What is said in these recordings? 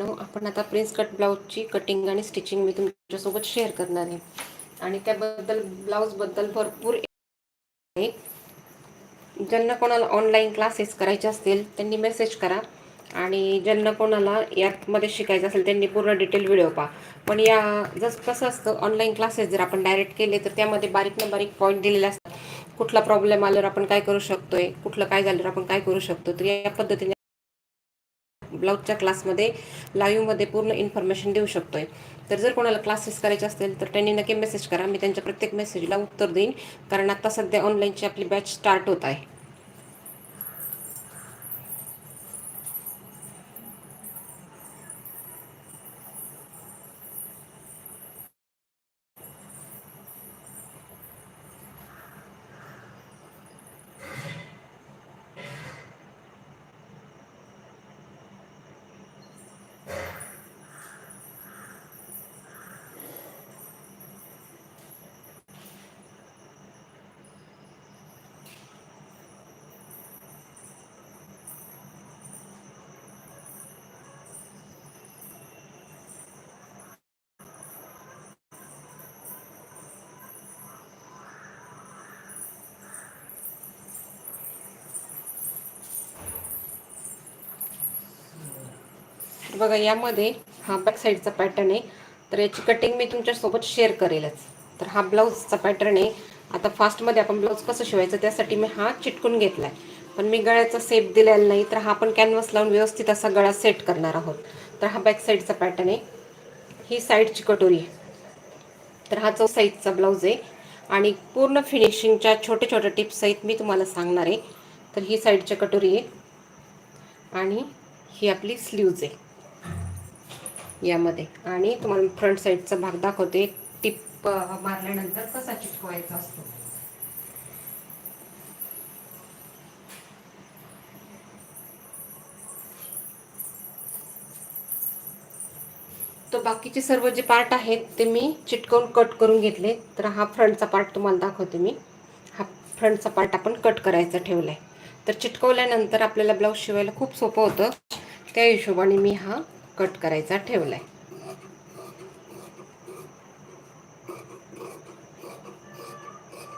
आपण आता prince cut ब्लाऊजची कटिंग आणि स्टिचिंग मी तुमच्यासोबत शेअर करणार आहे. आणि त्याबद्दल ब्लाऊजबद्दल भरपूर ज्यांना कोणाला ऑनलाईन क्लासेस करायचे असतील त्यांनी मेसेज करा. आणि ज्यांना कोणाला यामध्ये शिकायचं असेल त्यांनी पूर्ण डिटेल व्हिडिओ पहा. पण या जसं कसं असतं ऑनलाईन क्लासेस जर आपण डायरेक्ट केले तर त्यामध्ये बारीक ना बारीक पॉईंट दिलेले असतात. कुठला प्रॉब्लेम आल्यावर आपण काय करू शकतोय? कुठलं काय झाल्यावर आपण काय करू शकतो? तर या पद्धतीने ब्लाऊजच्या क्लासमध्ये लाईव्हमध्ये पूर्ण इन्फॉर्मेशन देऊ शकतोय. तर जर कोणाला क्लासेस करायचे असतील तर त्यांनी नक्की मेसेज करा. मी त्यांच्या प्रत्येक मेसेजला उत्तर देईन. कारण आता सध्या ऑनलाईनची आपली बॅच स्टार्ट होत आहे. बघा यामध्ये हा बॅक साईडचा पॅटर्न आहे. तर याची कटिंग मी तुमच्यासोबत शेअर करेलच. तर हा ब्लाऊजचा पॅटर्न आहे. आता फास्टमध्ये आपण ब्लाऊज कसं शिवायचं त्यासाठी मी हा चिटकून घेतला आहे पण मी गळ्याचा सेप दिलेला नाही तर हा आपण कॅनव्हस लावून व्यवस्थित असा गळा सेट करणार आहोत. तर हा बॅक साईडचा पॅटर्न आहे. ही साईडची कटोरी तर हा चौ साईजचा ब्लाऊज आहे आणि पूर्ण फिनिशिंगच्या छोट्या छोट्या टिप्ससहित मी तुम्हाला सांगणार आहे. तर ही साईडची कटोरी आहे. आणि ही आपली स्लीव्ज आहे. यामध्ये. आणि तुम्हाला फ्रंट साईडचा भाग दाखवते. टिप मारल्यानंतर कसा चिटकवायचा असतो. तो बाकीचे सर्व जे पार्ट आहेत ते मी चिटकवून कट करून घेतले. तर हा फ्रंटचा पार्ट तुम्हाला दाखवते मी. हा फ्रंटचा पार्ट आपण कट करायचा ठेवला आहे तर चिटकवल्यानंतर आपल्याला ब्लाऊज शिवायला खूप सोपं होतं. त्या हिशोबाने मी हा कट करायचा ठेवला आहे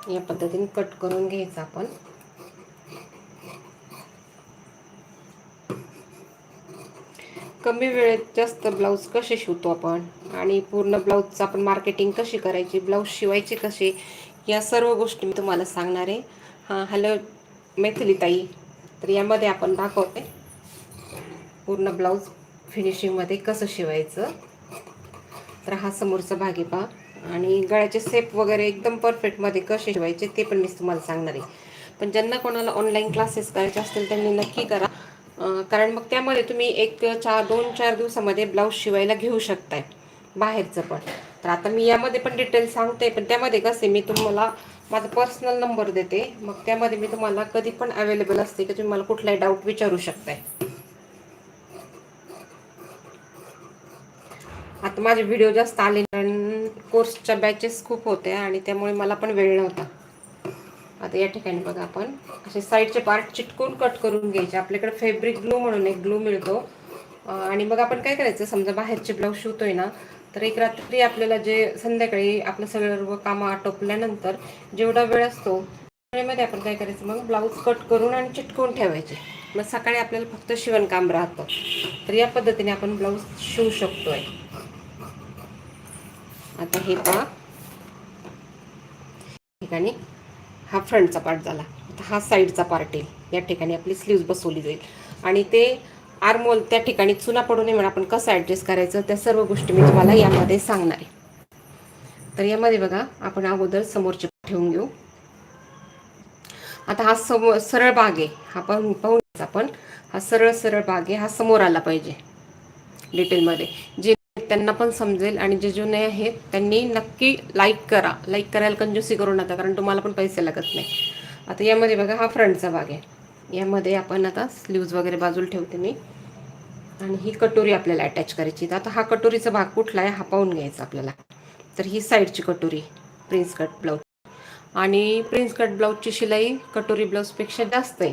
या पद्धतीने कट करून घ्यायचा आपण. कमी वेळेत जास्त ब्लाऊज कसे शिवतो आपण? आणि पूर्ण ब्लाऊजचं आपण मार्केटिंग कशी करायची? ब्लाऊज शिवायचे कसे? या सर्व गोष्टी मी तुम्हाला सांगणार आहे. हां हॅलो मैथिली ताई तर यामध्ये आपण दाखवते. पूर्ण ब्लाऊज फिनिशिंगमध्ये कसं शिवायचं? तर हा समोरचा भागी आणि गळ्याचे सेप वगैरे एकदम परफेक्टमध्ये कसे शिवायचे ते पण मी तुम्हाला सांगणार आहे. पण ज्यांना कोणाला ऑनलाईन क्लासेस करायचे असतील त्यांनी नक्की करा. कारण मग त्यामध्ये तुम्ही एक चार दोन चार दिवसामध्ये ब्लाऊज शिवायला घेऊ शकताय. बाहेरचं पण. तर आता मी यामध्ये पण डिटेल सांगते पण त्यामध्ये कसे मी तुम्हाला माझा पर्सनल नंबर देते. मग त्यामध्ये मी तुम्हाला कधी पण अवेलेबल असते की तुम्ही मला कुठलाही डाऊट विचारू शकताय. आता माझे व्हिडिओ जास्त आले कारण कोर्सच्या बॅचेस खूप होत्या आणि त्यामुळे मला पण वेळ नव्हता. आता या ठिकाणी बघा आपण. असे साईडचे पार्ट चिटकून कट करून घ्यायचे. आपल्याकडे फॅब्रिक ग्लू म्हणून एक ग्लू मिळतो. आणि मग आपण काय करायचं? समजा बाहेरचे ब्लाऊज शिवतोय ना तर एक रात्री आपल्याला जे संध्याकाळी आपलं सगळं कामं आटोपल्यानंतर जेवढा वेळ असतो वेळेमध्ये आपण काय करायचं? मग ब्लाऊज कट करून आणि चिटकवून ठेवायचे. मग सकाळी आपल्याला फक्त शिवणकाम राहतं. तर या पद्धतीने आपण ब्लाऊज शिवू शकतोय. आता हे पहा. ठिकाणी हा फ्रंटचा पार्ट झाला. आता हा साईडचा पार्ट येईल. या ठिकाणी आपली स्लीव्ज बसवली जाईल. आणि ते आरमोल त्या ठिकाणी चुना पडू नये म्हणून आपण कसं ॲडजस्ट करायचं त्या सर्व गोष्टी मी तुम्हाला यामध्ये सांगणार आहे. तर यामध्ये बघा आपण अगोदर समोरचे ठेवून घेऊ. आता हा समोर सरळ भाग आहे. हा पाहून पाहून आपण हा सरळ सरळ भाग आहे. हा समोर आला पाहिजे. डिटेलमध्ये जे त्यांना पण समजेल आणि जे जुने आहेत त्यांनी नक्की लाईक करा. लाईक करायला कंजूसी करू नका कारण तुम्हाला पण पैसे लागत नाही. आता यामध्ये बघा हा फ्रंटचा भाग आहे. यामध्ये आपण आता स्लीव्ज वगैरे बाजूला ठेवते मी. आणि ही कटोरी आपल्याला अटॅच करायची तर आता हा कटोरीचा भाग कुठला आहे हा पाहून घ्यायचा आपल्याला. तर ही साईडची कटोरी प्रिन्स कट ब्लाऊज आणि प्रिन्स कट ब्लाऊजची शिलाई कटोरी ब्लाऊजपेक्षा जास्त आहे.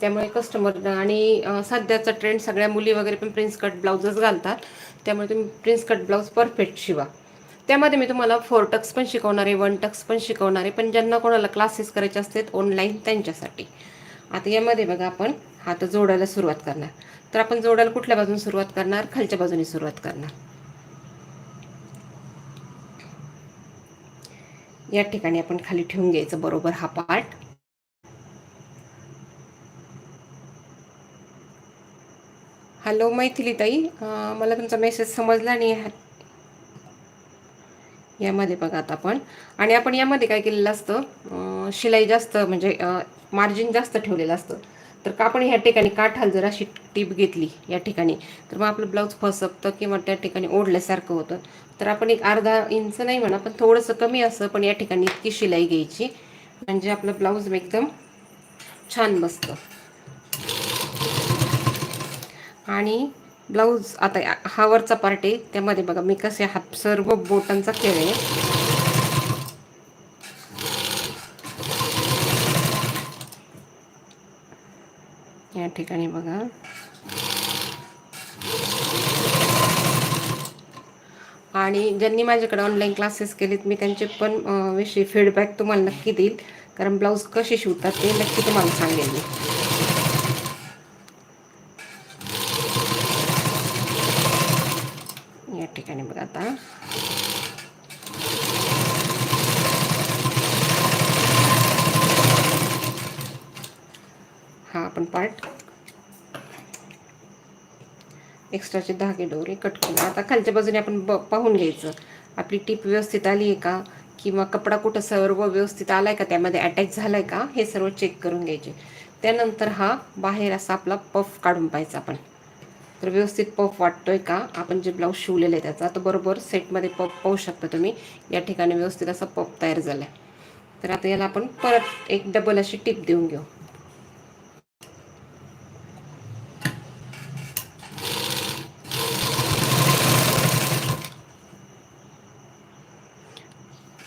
त्यामुळे कस्टमर आणि सध्याचा ट्रेंड सगळ्या मुली वगैरे पण प्रिन्स कट ब्लाऊजच घालतात. त्यामुळे तुम्ही प्रिन्स कट ब्लाऊज परफेक्ट शिवा. त्यामध्ये मी तुम्हाला फोर टक्स पण शिकवणार आहे वन टक्स पण शिकवणार आहे पण ज्यांना कोणाला क्लासेस करायचे असतात ऑनलाईन त्यांच्यासाठी. आता यामध्ये बघा आपण हात जोडायला सुरुवात करणार. तर आपण जोडायला कुठल्या बाजून सुरुवात करणार? खालच्या बाजूने सुरुवात करणार. या ठिकाणी आपण खाली ठेवून घ्यायचं बरोबर हा पार्ट हॅलो मैथिलीताई. मला तुमचा मेसेज समजला नाही यामध्ये बघा आता आपण. आणि आपण यामध्ये काय केलेलं असतं? शिलाई जास्त म्हणजे मार्जिन जास्त ठेवलेलं असतं. तर का आपण ह्या ठिकाणी काठाल जर अशी टीप घेतली या ठिकाणी तर मग आपलं ब्लाऊज फसपतं किंवा त्या ठिकाणी ओढल्यासारखं होतं. तर आपण एक अर्धा इंच नाही म्हणा पण थोडंसं कमी असं पण या ठिकाणी इतकी शिलाई घ्यायची. म्हणजे आपलं ब्लाऊज एकदम छान बसतं. आणि ब्लाऊज आता हा वरचा पार्ट आहे. त्यामध्ये बघा मी कसे हात सर्व बोटांचा केले या ठिकाणी बघा. आणि ज्यांनी माझ्याकडे ऑनलाईन क्लासेस केलेत मी त्यांचे पण विषयी फीडबॅक तुम्हाला नक्की देईल. कारण ब्लाऊज कसे शिवतात ते नक्की तुम्हाला सांगेल मी या ठिकाणी बघा आता हा आपण पार्ट एक्स्ट्राचे धागे डोरे कट करून आता खालच्या बाजूने आपण ब पाहून घ्यायचं. आपली टीप व्यवस्थित आली आहे का? किंवा कपडा कुठं सर्व व्यवस्थित आला आहे का? त्यामध्ये अटॅच झाला आहे का? हे सर्व चेक करून घ्यायचे. त्यानंतर हा बाहेर असा आपला पफ काढून पाहायचा आपण. तर व्यवस्थित पफ वाटतोय का? आपण जे ब्लाऊज शिवलेलं आहे त्याचा तर बरोबर सेटमध्ये पफ पाहू शकता तुम्ही. या ठिकाणी व्यवस्थित असा पफ तयार झाला आहे तर आता याला आपण परत एक डबल अशी टिप देऊन घेऊ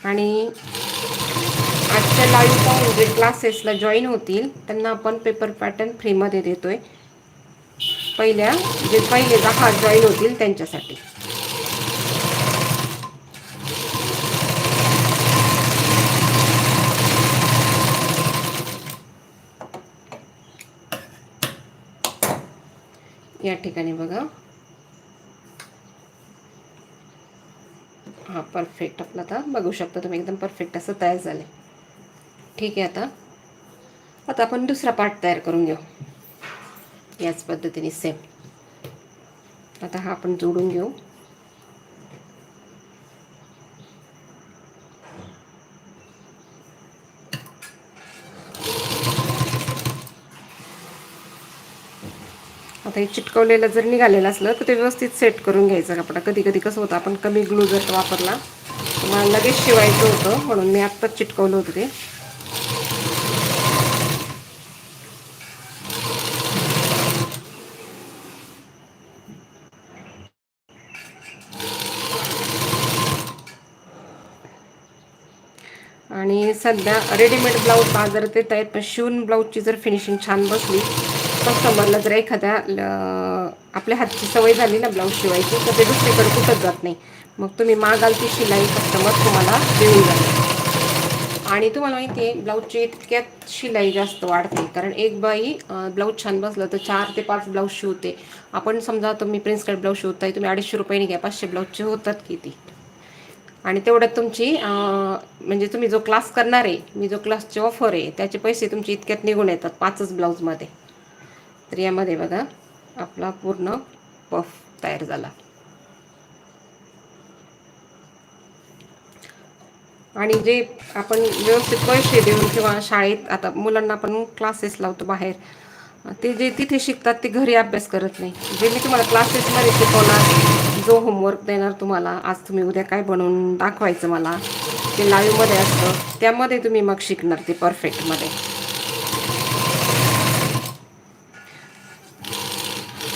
आणि आजच्या लाईव्ह पाहून जे क्लासेसला जॉईन होतील त्यांना आपण पेपर पॅटर्न फ्रीमध्ये देतो आहे पहिल्या जे पहिले दहा जॉईन होतील त्यांच्यासाठी. या ठिकाणी बघा. हा परफेक्ट आपला आता बघू शकता तुम्ही एकदम परफेक्ट असं तयार झालं ठीक आहे आता. आता आपण दुसरा पार्ट तयार करून घेऊ. याच पद्धतीने सेम आता हा आपण जोडून घेऊ. आता हे चिटकवलेलं जर निघालेलं असलं तर ते व्यवस्थित सेट करून घ्यायचं. कपडा कधी कधी कसं होतं आपण कमी ग्लू जर वापरला मला लगेच शिवायचं होतं म्हणून मी आत्ताच चिटकवलं होतं ते आणि सध्या रेडीमेड ब्लाऊज बाजारात येत आहेत पण शिवून ब्लाऊजची जर फिनिशिंग छान बसली कस्टमरला जर एखाद्या आपल्या हातची सवय झाली ना ब्लाऊज शिवायची तर ते दुसरीकडे कुठंच जात नाही. मग तुम्ही मागाल ती शिलाई कस्टमर तुम्हाला देऊन जाईल. आणि तुम्हाला माहिती आहे ब्लाऊजची इतक्यात शिलाई जास्त वाढते. कारण एक बाई ब्लाऊज छान बसलं तर चार ते पाच ब्लाऊज शिवते. आपण समजा तुम्ही प्रिन्स कट ब्लाऊज शिवताय तुम्ही अडीचशे रुपयाने घ्या पाचशे ब्लाऊजचे होतात किती? आणि तेवढ्यात तुमची म्हणजे तुम्ही जो क्लास करणार आहे मी जो क्लासची ऑफर आहे त्याचे पैसे तुमचे इतक्यात निघून येतात पाचच ब्लाऊजमध्ये तर यामध्ये बघा आपला पूर्ण पफ तयार झाला. आणि जे आपण व्यवस्थित पैसे देऊन किंवा शाळेत आता मुलांना आपण क्लासेस लावतो बाहेर ते जे तिथे शिकतात ते घरी अभ्यास करत नाही. जे मी तुम्हाला क्लासेसमध्ये शिकवणार जो होमवर्क देणार तुम्हाला आज तुम्ही उद्या काय बनवून दाखवायचं मला ते लाईव्हमध्ये असतं. त्यामध्ये तुम्ही मग शिकणार ते परफेक्टमध्ये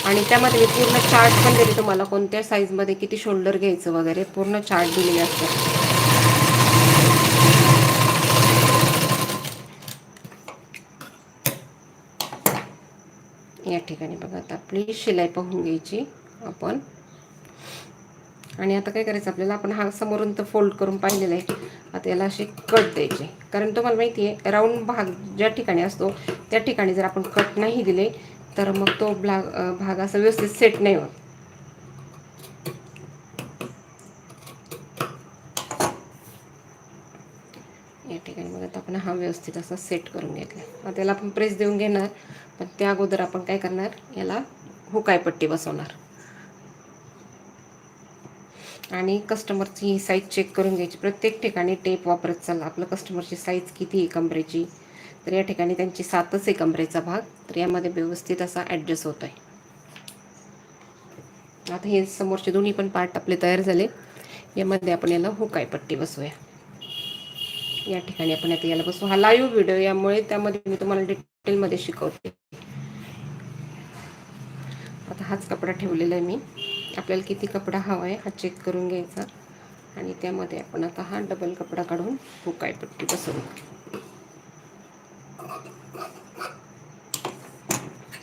आणि त्यामध्ये मी पूर्ण चार्ट पण दिली तुम्हाला कोणत्या साईजमध्ये किती शोल्डर घ्यायचं वगैरे पूर्ण चार्ट दिलेले असतात या ठिकाणी बघा आता आपली शिलाई पाहून घ्यायची आपण. आणि आता काय करायचं आपल्याला आपण हा समोरून तर फोल्ड करून पाहिलेला आहे. आता याला असे कट द्यायचे. कारण तुम्हाला माहिती आहे राऊंड भाग ज्या ठिकाणी असतो त्या ठिकाणी जर आपण कट नाही दिले तर मग तो ब्लाग भाग असा व्यवस्थित सेट नाही होत. या ठिकाणी मग आता आपण हा व्यवस्थित असा सेट करून घेतला. आता त्याला आपण प्रेस देऊन घेणार पण त्या अगोदर आपण काय करणार याला हुकायपट्टी बसवणार. आणि कस्टमरची ही साईज चेक करून घ्यायची. प्रत्येक ठिकाणी टेप वापरत चालला आपलं कस्टमरची साईज किती आहे कमरेची? तर या ठिकाणी त्यांची सातच आहे कमरेचा भाग. तर यामध्ये व्यवस्थित असा ॲडजस्ट होत आहे आता हे समोरचे दोन्ही पण पार्ट आपले तयार झाले. यामध्ये आपण याला हुकाय पट्टी बसूया या ठिकाणी आपण आता याला बसू हा लाईव्ह व्हिडिओ यामुळे त्यामध्ये मी तुम्हाला डिटेलमध्ये शिकवते. आता हाच कपडा ठेवलेला आहे मी. आपल्याला किती कपडा हवा आहे हा चेक करून घ्यायचा. आणि त्यामध्ये आपण आता हा डबल कपडा काढून हुकाय पट्टी बसवू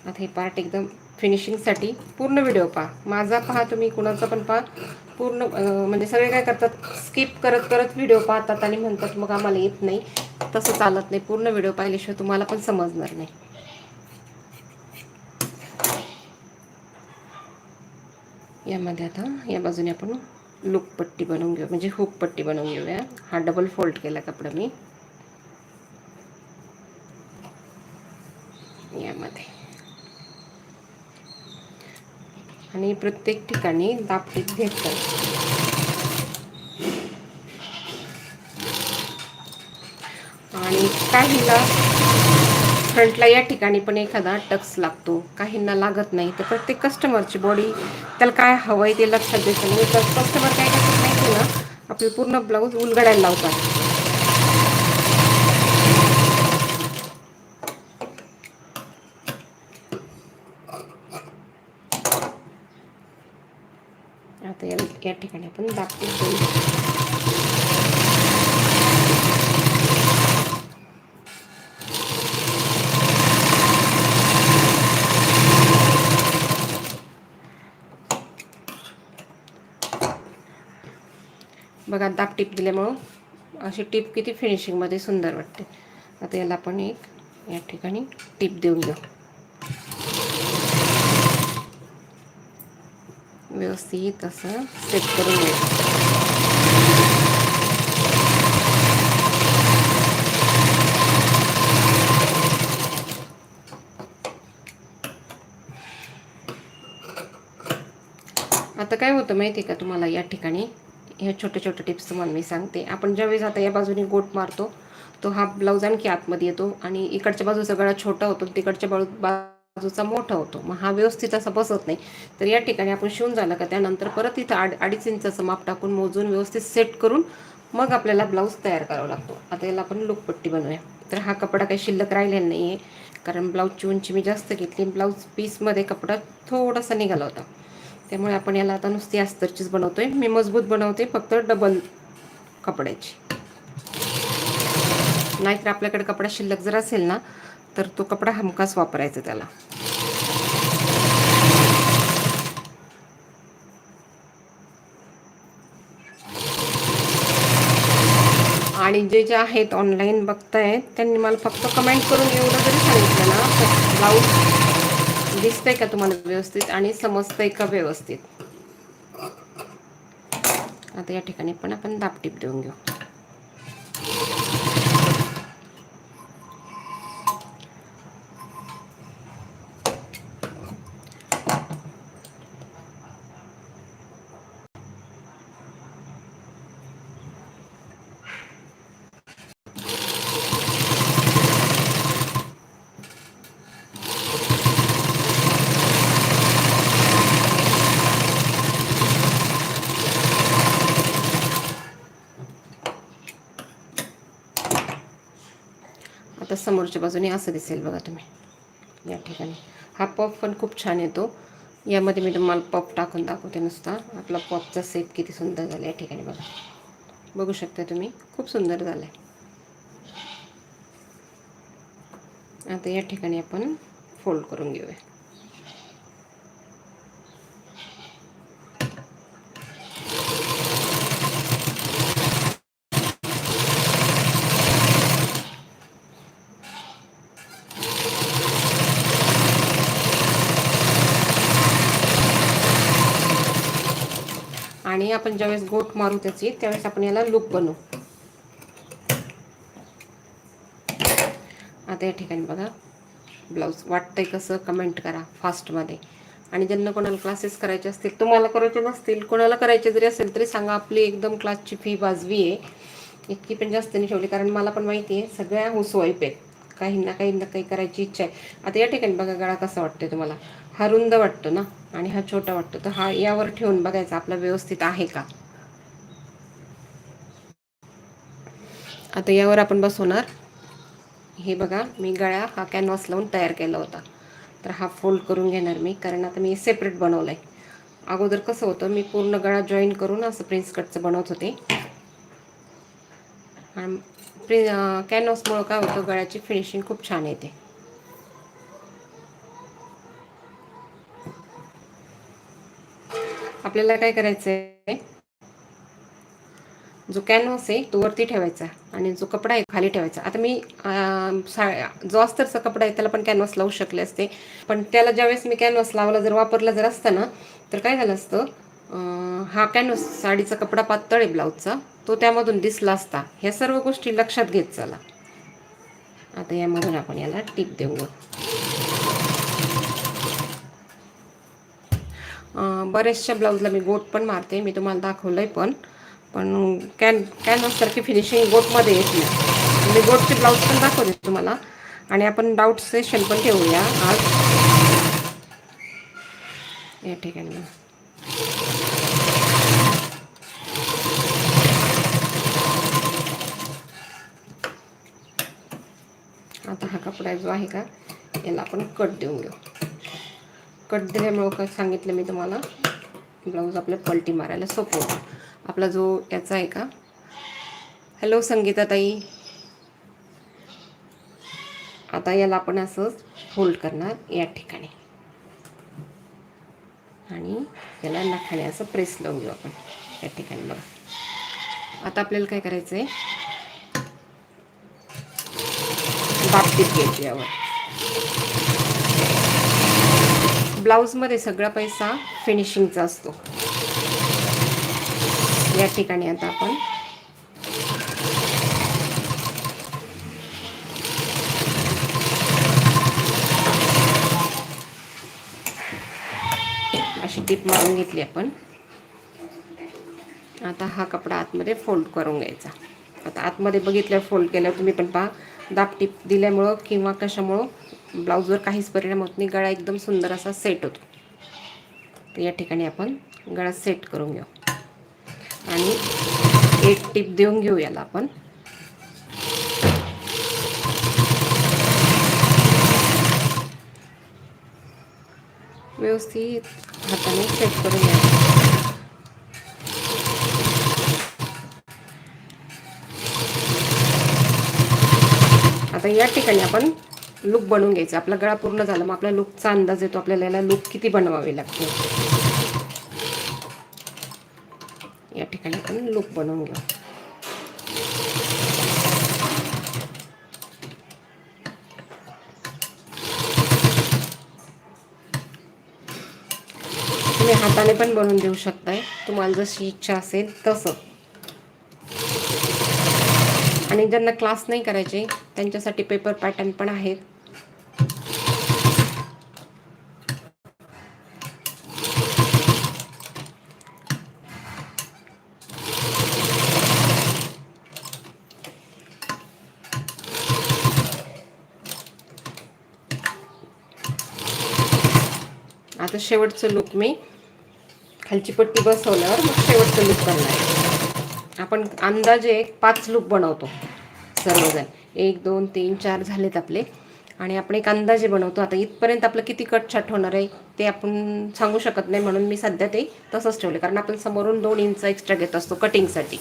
आता हे पार्ट एकदम फिनिशिंगसाठी पूर्ण व्हिडिओ पहा. माझा पहा तुम्ही कुणाचा पण पहा. पूर्ण म्हणजे सगळे काय करतात स्किप करत करत व्हिडिओ पाहतात आणि म्हणतात मग आम्हाला येत नाही. तसं चालत नाही. पूर्ण व्हिडिओ पाहिल्याशिवाय तुम्हाला पण समजणार नाही. यामध्ये आता या बाजूने आपण लुक पट्टी बनवून घेऊ म्हणजे हुक पट्टी बनवून घेऊया. हा डबल फोल्ड केला कपडा मी. यामध्ये. आणि प्रत्येक ठिकाणी दापटीत घेतात आणि काहीला फ्रंटला या ठिकाणी पण एखादा टक्स लागतो. काहींना लागत नाही. तर प्रत्येक कस्टमरची बॉडी त्याला काय हवं आहे ते लक्षात देतो. नाही तर कस्टमर काय करतात माहिती ना आपली पूर्ण ब्लाऊज उलगडायला लावतात. आता या या ठिकाणी आपण दाबते बघा दाब टीप दिल्यामुळं अशी टीप किती फिनिशिंगमध्ये सुंदर वाटते. आता याला आपण एक या ठिकाणी टीप देऊन घेऊ. व्यवस्थित असं सेट करून घ्यायचं आता काय होतं माहिती आहे का तुम्हाला या ठिकाणी? ह्या छोट्या छोट्या टिप्स तुम्हाला मी सांगते. आपण ज्यावेळेस आता या बाजूने गोट मारतो तो हा ब्लाऊज आणखी आतमध्ये येतो आणि इकडच्या बाजूचा गळा छोटा होतो तिकडच्या बाजू बाजूचा मोठा होतो. मग हा व्यवस्थित असा बसत नाही. तर या ठिकाणी आपण शिवून झालं का त्यानंतर परत इथं आड अडीच इंचाचं माप टाकून मोजून व्यवस्थित सेट करून मग आपल्याला ब्लाऊज तयार करावा लागतो. आता याला आपण लुकपट्टी बनवूया. तर हा कपडा काही शिल्लक राहिलेला नाही आहे कारण ब्लाऊजची उंची मी जास्त घेतली. ब्लाऊज पीसमध्ये कपडा थोडासा निघाला होता. त्यामुळे आपण याला आता नुसती अस्तरचीच बनवतोय. मी मजबूत बनवते फक्त डबल कपड्याची. नाहीतर आपल्याकडे कपडा शिल्लक जर असेल ना तर तो कपडा हमखास वापरायचा त्याला. आणि जे जे आहेत ऑनलाईन बघतायत त्यांनी मला फक्त कमेंट करून एवढं जरी सांगितलं ना तर ब्लाऊज दिसतंय का तुम्हाला व्यवस्थित आणि समजतंय का व्यवस्थित? आता या ठिकाणी पण आपण दापटीप देऊन घेऊ. समोरच्या बाजूने असं दिसेल बघा तुम्ही. या ठिकाणी. हा पफ पण खूप छान येतो. यामध्ये मी तुम्हाला पॉप टाकून दाखवते नुसता. आपला पॉपचा सेप किती सुंदर झाला या ठिकाणी बघा. बघू शकता तुम्ही. खूप सुंदर झाला आहे आता या ठिकाणी आपण फोल्ड करून घेऊया. आणि आपण ज्यावेळेस गोट मारू त्याची त्यावेळेस आपण याला लूप बनवू. आता या ठिकाणी बघा. ब्लाऊज वाटतंय कसं? कमेंट करा फास्टमध्ये. आणि ज्यांना कोणाला क्लासेस करायचे असतील तुम्हाला करायचे नसतील कोणाला करायचे जरी असेल तरी सांगा आपली एकदम क्लासची फी वाजवी आहे. इतकी पण जास्त नाही ठेवली कारण मला पण माहिती आहे सगळ्या हुसवाईप आहेत. काही ना काही ना काही करायची इच्छा आहे. आता या ठिकाणी बघा गळा कसा वाटतोय तुम्हाला? हा रुंद वाटतो ना? आणि हा छोटा वाटतो. तर हा यावर ठेवून बघायचा आपला व्यवस्थित आहे का? आता यावर आपण बसवणार. हे बघा मी गळ्या हा कॅनव्हास लावून तयार केला होता. तर हा फोल्ड करून घेणार मी कारण आता मी सेपरेट बनवलं आहे अगोदर कसं होतं मी पूर्ण गळा जॉईन करून असं प्रिन्स कटचं बनवत होते. आणि प्रि कॅनव्हासमुळं काय होतं गळ्याची फिनिशिंग खूप छान येते. आपल्याला काय करायचं आहे जो कॅनव्हास आहे तो वरती ठेवायचा आणि जो कपडा आहे खाली ठेवायचा. आता मी सा जो अस्तरचा कपडा आहे त्याला पण कॅनव्हास लावू शकले असते. पण त्याला ज्यावेळेस मी कॅनव्हास लावला जर वापरला जर असतं ना तर काय झालं असतं हा कॅनव्हास साडीचा कपडा पातळ आहे ब्लाऊजचा तो त्यामधून दिसला असता. ह्या सर्व गोष्टी लक्षात घेत चला. आता यामधून आपण याला टीप देऊ बऱ्याचशा ब्लाऊजला मी गोट पण मारते. मी तुम्हाला दाखवलं आहे पण पण कॅन कॅनव्हाससारखी फिनिशिंग गोटमध्ये येत नाही. मी गोटचे ब्लाऊज पण दाखवते तुम्हाला. आणि आपण डाऊट सेशन पण ठेवूया आज. या ठिकाणी. आता हा कपडा जो आहे का याला आपण कट देऊन घेऊ. कट दिल्यामुळं काय सांगितलं मी तुम्हाला. ब्लाऊज आपल्या पलटी मारायला सोपं होतं. आपला जो याचा आहे का? हॅलो संगीता ताई. आता याला आपण असंच फोल्ड करणार या ठिकाणी. आणि याला नखाने असं प्रेस लावून घेऊ आपण या ठिकाणी बघा. आता आपल्याला काय करायचं आहे बाबतीत घ्यायची यावर. ब्लाऊजमध्ये सगळा पैसा फिनिशिंगचा असतो. या ठिकाणी आता आपण अशी टीप मारून घेतली आपण. आता हा कपडा आतमध्ये फोल्ड करून घ्यायचा. आता आतमध्ये बघितल्यावर फोल्ड केल्यावर तुम्ही पण पहा दाब टीप दिल्यामुळं किंवा कशामुळं ब्लाऊजवर काहीच परिणाम होत नाही. गळा एकदम सुंदर असा सेट होतो. तर या ठिकाणी आपण गळा सेट करून घेऊ. आणि एक टीप देऊन घेऊ याला आपण. व्यवस्थित हाताने सेट करून घ्या. आता या ठिकाणी आपण लुक बनवून घ्यायचा. आपला गळा पूर्ण झाला मग आपल्या लुकचा अंदाज येतो. आपल्याला याला लुक किती बनवावे लागते. या ठिकाणी आपण लुक बनवून घेऊ. तुम्ही हाताने पण बनवून देऊ शकताय. तुम्हाला जशी इच्छा असेल तसं. आणि ज्यांना क्लास नाही करायचे त्यांच्यासाठी पेपर पॅटर्न पण आहेत. आता शेवटचं लूक मी खालची पट्टी बसवल्यावर मग शेवटचं लूक करणार आपण अंदाजे एक पाच लूक बनवतो सर्वजण. एक दोन तीन चार झालेत आपले. आणि आपण एक अंदाजे बनवतो. आता इथपर्यंत आपलं किती कट छाट होणार आहे ते आपण सांगू शकत नाही म्हणून मी सध्या ते तसंच ठेवले. कारण आपण समोरून दोन इंच एक्स्ट्रा घेत असतो कटिंगसाठी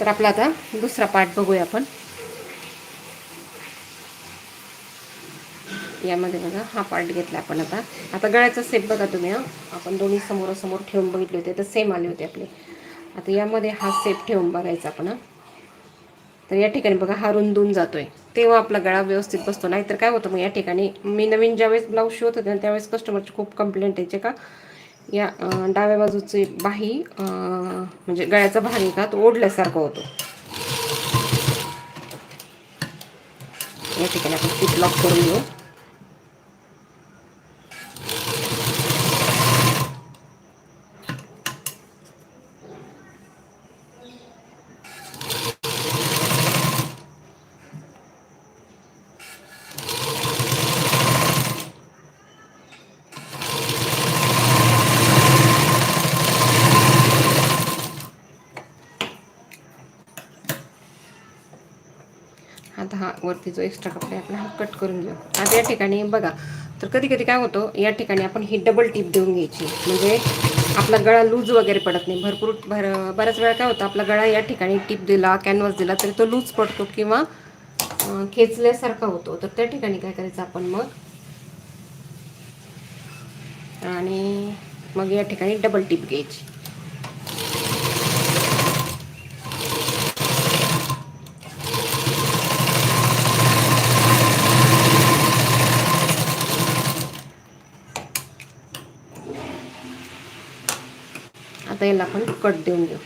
तर आपला आता दुसरा पार्ट बघूया आपण. यामध्ये बघा हा पार्ट घेतला आपण आता. आता गळ्याचा सेप बघा तुम्ही हा. आपण दोन्ही समोरासमोर ठेवून बघितले होते तर सेम आले होते आपले. आता यामध्ये हा सेप ठेवून बघायचा आपण तर या ठिकाणी बघा हा रुंदून जातोय. तेव्हा आपला गळा व्यवस्थित बसतो. नाहीतर काय होतं मग या ठिकाणी मी नवीन ज्यावेळेस ब्लाऊज शिवत होते ना त्यावेळेस कस्टमरची खूप कंप्लेंट यायचे का? या डाव्या बाजूची बाही म्हणजे गळ्याचा भाग आहे का तो ओढल्यासारखा होतो. या ठिकाणी आपण टिप लॉक करून घेऊ आता हा वरती जो एक्स्ट्रा कपडा आहे आपला हा कट करून घेऊ. आता या ठिकाणी बघा तर कधी कधी काय होतं या ठिकाणी आपण ही डबल टीप देऊन घ्यायची. म्हणजे आपला गळा लूज वगैरे पडत नाही. भरपूर भर बऱ्याच वेळा काय होतं आपला गळा या ठिकाणी टीप दिला कॅनव्हास दिला तरी तो लूज पडतो किंवा खेचल्यासारखा होतो. तर त्या ठिकाणी काय करायचं आपण मग? आणि मग या ठिकाणी डबल टीप घ्यायची. याला आपण कट देऊन घेऊ.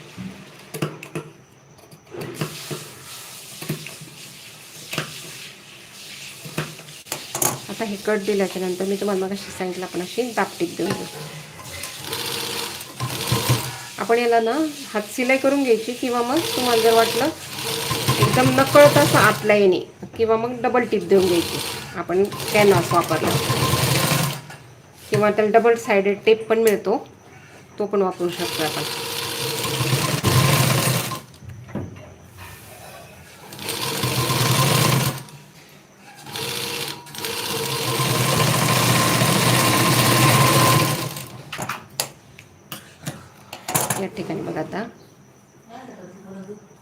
आता हे कट दिल्याच्या नंतर मी तुम्हाला मग अशी सांगितलं आपण अशी दापटीत देऊन घेऊ. आपण याला ना हात सिलाई करून घ्यायची किंवा मग तुम्हाला जर वाटलं एकदम नकळत असं आतला येणे किंवा मग डबल टिप देऊन घ्यायची. आपण कॅनव्हास वापरला. किंवा त्याला डबल सायडेड टेप पण मिळतो. तो पण वापरू शकतो आपण. या ठिकाणी बघा आता.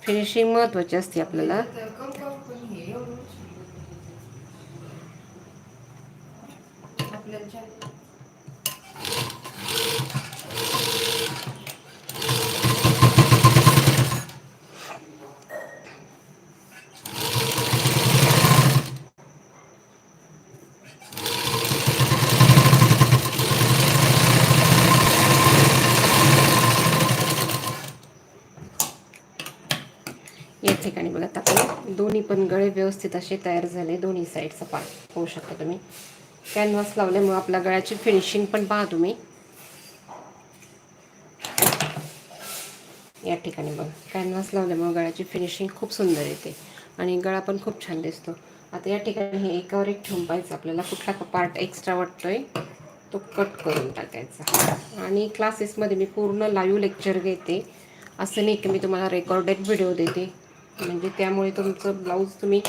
फिनिशिंग महत्वाची असते आपल्याला. या ठिकाणी बघा आता आपले दोन्ही पण गळे व्यवस्थित असे तयार झाले दोन्ही साईडचा पार्ट होऊ शकता तुम्ही. कॅनव्हास लावल्यामुळे आपल्या गळ्याची फिनिशिंग पण पहा तुम्ही. या ठिकाणी बघा. कॅनव्हास लावल्यामुळे गळ्याची फिनिशिंग खूप सुंदर येते. आणि गळा पण खूप छान दिसतो. आता या ठिकाणी हे एकावर एक ठेवून पाहिजे आपल्याला कुठला पार्ट एक्स्ट्रा वाटतोय तो कट करून टाकायचा. आणि क्लासेसमध्ये मी पूर्ण लाईव्ह लेक्चर घेते. असं नाही की मी तुम्हाला रेकॉर्डेड व्हिडिओ देते. म्हणजे त्यामुळे तुमचं ब्लाऊज तुम्ही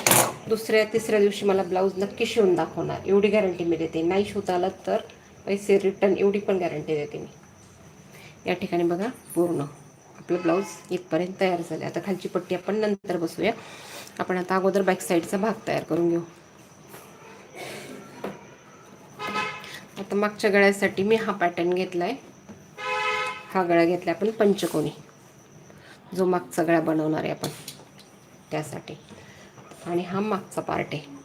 दुसऱ्या तिसऱ्या दिवशी मला ब्लाऊज नक्की शिवून दाखवणार. एवढी गॅरंटी मी देते. नाही शिवता आलं तर पैसे रिटर्न एवढी पण गॅरंटी देते मी. या ठिकाणी बघा पूर्ण. आपलं ब्लाऊज इथपर्यंत तयार झाले आता खालची पट्टी आपण नंतर बसूया. आपण आता अगोदर बॅक साईडचा भाग तयार करून घेऊ. आता मागच्या गळ्यासाठी मी हा पॅटर्न घेतला आहे हा गळा घेतला आपण पंचकोनी. जो मागचा गळा बनवणार आहे आपण. त्यासाठी. आणि हा मागचा पार्ट आहे.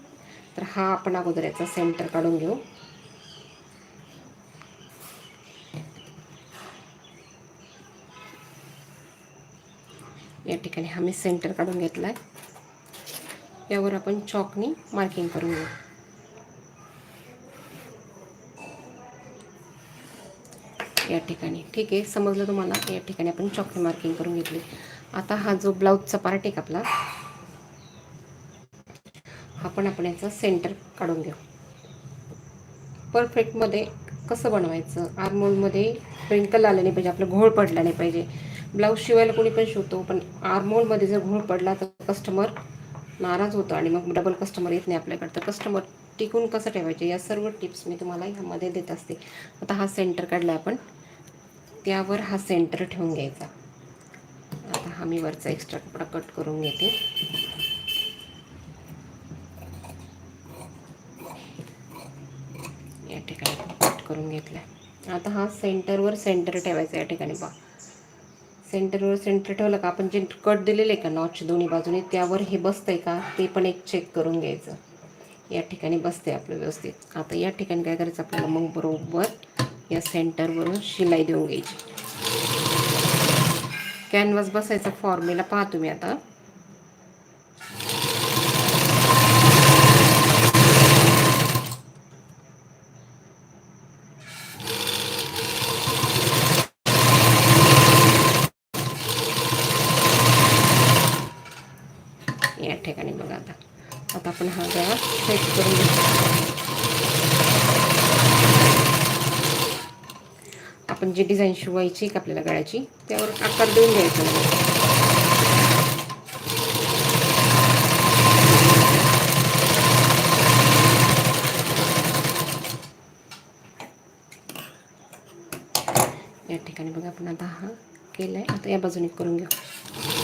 तर हा आपण अगोदर याचा सेंटर काढून घेऊ. या ठिकाणी हा मी सेंटर काढून घेतला आहे यावर आपण चॉकनी मार्किंग करून घेऊ. या ठिकाणी. ठीक आहे समजलं तुम्हाला? या ठिकाणी आपण चॉकनी मार्किंग करून घेतली. आता हा जो ब्लाऊजचा पार्ट आहे का आपला आपण आपण याचं सेंटर काढून घेऊ. परफेक्टमध्ये कसं बनवायचं? आर्मोलमध्ये रिंकल आलं नाही पाहिजे आपलं घोळ पडला नाही पाहिजे. ब्लाऊज शिवायला कोणी पण शिवतो पण आर्मोलमध्ये जर घोळ पडला तर कस्टमर नाराज होतो आणि मग डबल कस्टमर येत नाही आपल्याकडे. तर कस्टमर टिकून कसं ठेवायचे? या सर्व टिप्स मी तुम्हाला ह्यामध्ये देत असते. आता हा सेंटर काढला आपण. त्यावर हा सेंटर ठेवून घ्यायचा. आता हा मी वरचा एक्स्ट्रा कपडा कट करून घेते. या ठिकाणी कट करून घेतला आता हा सेंटरवर सेंटर ठेवायचा या ठिकाणी पहा सेंटरवर सेंटर ठेवलं का आपण जे कट दिलेले आहे का नॉच दोन्ही बाजूने त्यावर हे बसतंय का? ते पण एक चेक करून घ्यायचं. या ठिकाणी बसते आपलं व्यवस्थित. आता या ठिकाणी काय करायचं आपल्याला? मग बरोबर या सेंटरवरून शिलाई देऊन घ्यायची. कॅनव्हास बसायचा फॉर्म्युला पाहा तुम्ही आता या ठिकाणी बघा आता आता आपण हा गळा सेट करून घेऊ आपण जी डिझाईन शिवायची एक आपल्याला गळ्याची त्यावर आकार देऊन घ्यायचा या ठिकाणी बघा आपण आता हा केलाय. आता या बाजूने करून घेऊ.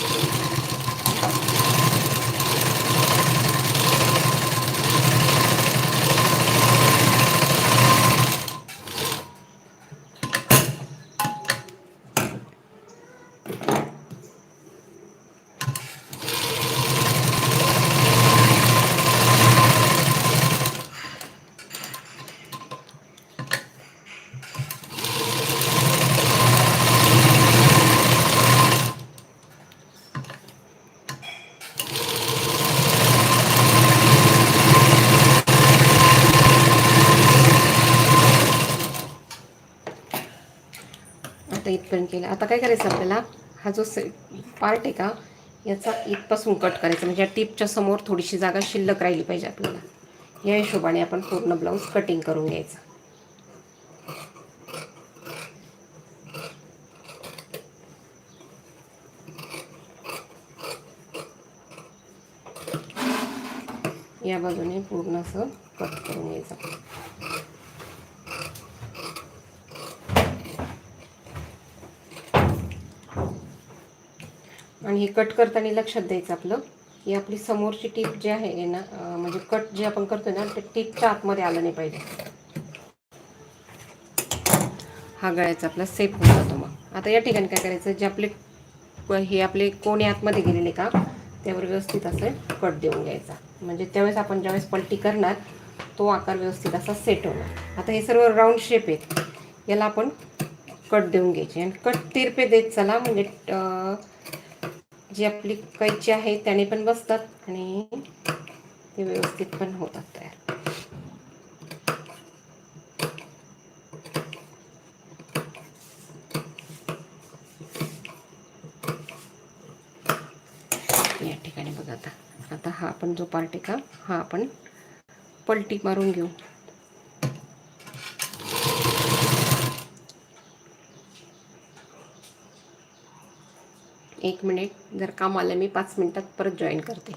आता इथपर्यंत केलं. आता काय करायचं आपल्याला? हा जो से पार्ट आहे का याचा इथपासून कट करायचा. म्हणजे या टिपच्या समोर थोडीशी जागा शिल्लक राहिली पाहिजे आपल्याला. या हिशोबाने आपण पूर्ण ब्लाऊज कटिंग करून घ्यायचा. या बाजूने पूर्ण असं कट करून घ्यायचं. आणि हे कट करताना लक्षात द्यायचं आपलं. की आपली समोरची टीप जी आहे ना म्हणजे कट जे आपण करतो ना ते टीपच्या आतमध्ये आलं नाही पाहिजे. हा गळ्याचा आपला सेप होऊन जातो मग. आता या ठिकाणी काय करायचं जे आपले हे आपले कोणी आतमध्ये गेलेले का त्यावर व्यवस्थित असं कट देऊन घ्यायचा. म्हणजे त्यावेळेस आपण ज्यावेळेस पलटी करणार तो आकार व्यवस्थित असा सेट होणार. आता हे सर्व राऊंड शेप आहेत. याला आपण कट देऊन घ्यायचे. आणि कट तिरपे देत चला म्हणजे जी आपली कैची आहे त्याने पण बसतात आणि ते व्यवस्थित पण होतात तयार. या ठिकाणी बघा आता. आता हा आपण जो पार्ट आहे का हा आपण पलटी मारून घेऊ. एक मिनिट. जर काम आलं मी पाच मिनटात परत जॉईन करते.